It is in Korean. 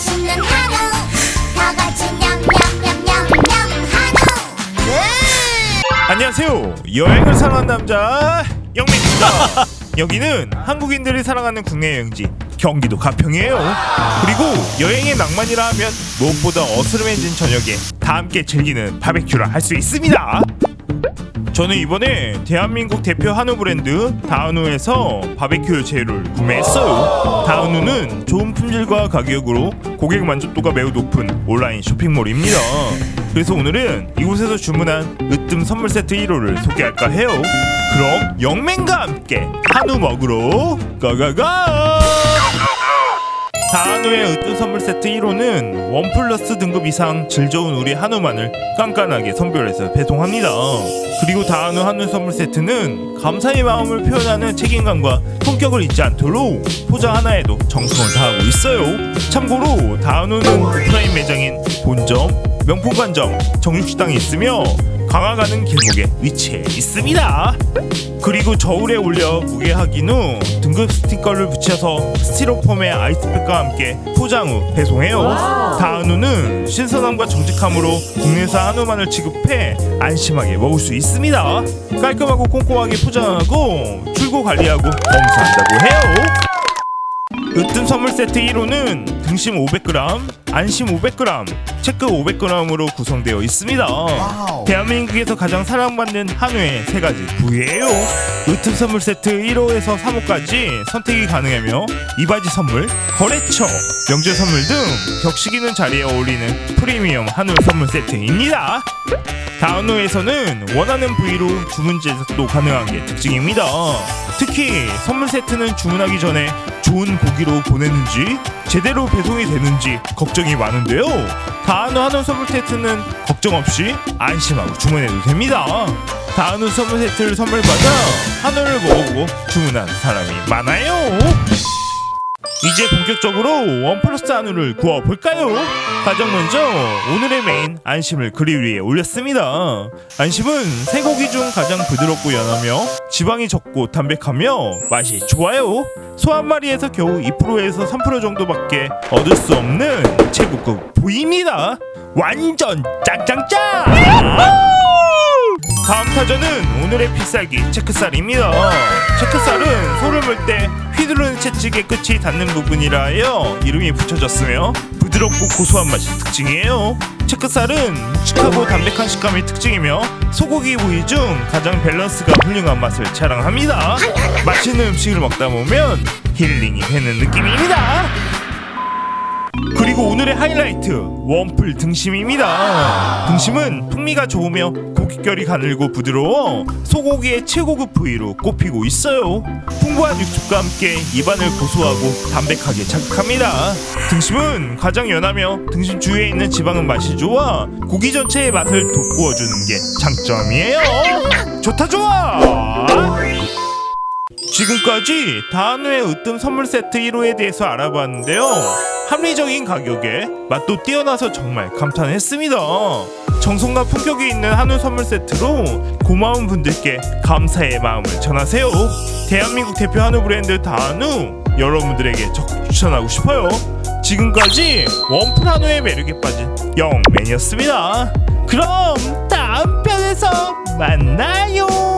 맛있는 한우 다 같이 냠냠냠냠냠 한우 네 안녕하세요. 여행을 사랑하는 남자 영민입니다. 여기는 한국인들이 사랑하는 국내 여행지 경기도 가평이에요. 그리고 여행의 낭만이라 하면 무엇보다 어스름해진 저녁에 다 함께 즐기는 바베큐를 할 수 있습니다. 저는 이번에 대한민국 대표 한우 브랜드 다은우에서 바베큐 재료를 구매했어요. 다은우는 좋은 품질과 가격으로 고객 만족도가 매우 높은 온라인 쇼핑몰입니다. 그래서 오늘은 이곳에서 주문한 으뜸 선물 세트 1호를 소개할까 해요. 그럼 영맹과 함께 한우 먹으러 가가가! 다한우의 으뜸 선물 세트 1호는 원 플러스 등급 이상 질 좋은 우리 한우만을 깐깐하게 선별해서 배송합니다. 그리고 다한우 한우 선물 세트는 감사의 마음을 표현하는 책임감과 품격을 잊지 않도록 포장 하나에도 정성을 다하고 있어요. 참고로 다한우는 오프라인 매장인 본점, 명품관점, 정육식당이 있으며 강화가는 길목에 위치해 있습니다. 그리고 저울에 올려 무게 확인 후 등급 스티커를 붙여서 스티로폼의 아이스팩과 함께 포장 후 배송해요. 다 한우는 신선함과 정직함으로 국내산 한우만을 취급해 안심하게 먹을 수 있습니다. 깔끔하고 꼼꼼하게 포장하고 출고 관리하고 검사한다고 해요. 으뜸 선물 세트 1호는 등심 500g, 안심 500g, 체크 500g으로 구성되어 있습니다. 대한민국에서 가장 사랑받는 한우의 세 가지 부위예요. 으뜸 선물 세트 1호에서 3호까지 선택이 가능하며 이바지 선물, 거래처, 명절 선물 등 격식 있는 자리에 어울리는 프리미엄 한우 선물 세트입니다. 다운로에서는 원하는 부위로 주문 제작도 가능한 게 특징입니다. 특히 선물 세트는 주문하기 전에 좋은 고기로 보냈는지 제대로 배송이 되는지 걱정이 많은데요. 다한우 한우 선물 세트는 걱정 없이 안심하고 주문해도 됩니다. 다한우 선물 세트를 선물 받아 한우를 먹어보고 주문한 사람이 많아요. 이제 본격적으로 원 플러스 한우를 구워볼까요? 가장 먼저 오늘의 메인 안심을 그릴 위에 올렸습니다. 안심은 쇠고기 중 가장 부드럽고 연하며 지방이 적고 담백하며 맛이 좋아요. 소 한 마리에서 겨우 2%에서 3% 정도밖에 얻을 수 없는 최고급 부위입니다. 완전 짱짱짱! 타전은 오늘의 필살기 체크살입니다. 체크살은 소를 물 때 휘두르는 채찍의 끝이 닿는 부분이라 하여 이름이 붙여졌으며 부드럽고 고소한 맛이 특징이에요. 체크살은 묵직하고 담백한 식감이 특징이며 소고기 부위 중 가장 밸런스가 훌륭한 맛을 자랑합니다. 맛있는 음식을 먹다 보면 힐링이 되는 느낌입니다. 그리고 오늘의 하이라이트 원풀 등심입니다. 등심은 풍미가 좋으며 고깃결이 가늘고 부드러워 소고기의 최고급 부위로 꼽히고 있어요. 풍부한 육즙과 함께 입안을 고소하고 담백하게 자극합니다. 등심은 가장 연하며 등심 주위에 있는 지방은 맛이 좋아 고기 전체의 맛을 돋구어 주는 게 장점이에요. 좋다 좋아. 지금까지 다한우의 으뜸 선물 세트 1호에 대해서 알아봤는데요. 합리적인 가격에 맛도 뛰어나서 정말 감탄했습니다. 정성과 품격이 있는 한우 선물 세트로 고마운 분들께 감사의 마음을 전하세요. 대한민국 대표 한우 브랜드 다한우 여러분들에게 적극 추천하고 싶어요. 지금까지 원풀 한우의 매력에 빠진 영맨이었습니다. 그럼 다음 편에서 만나요.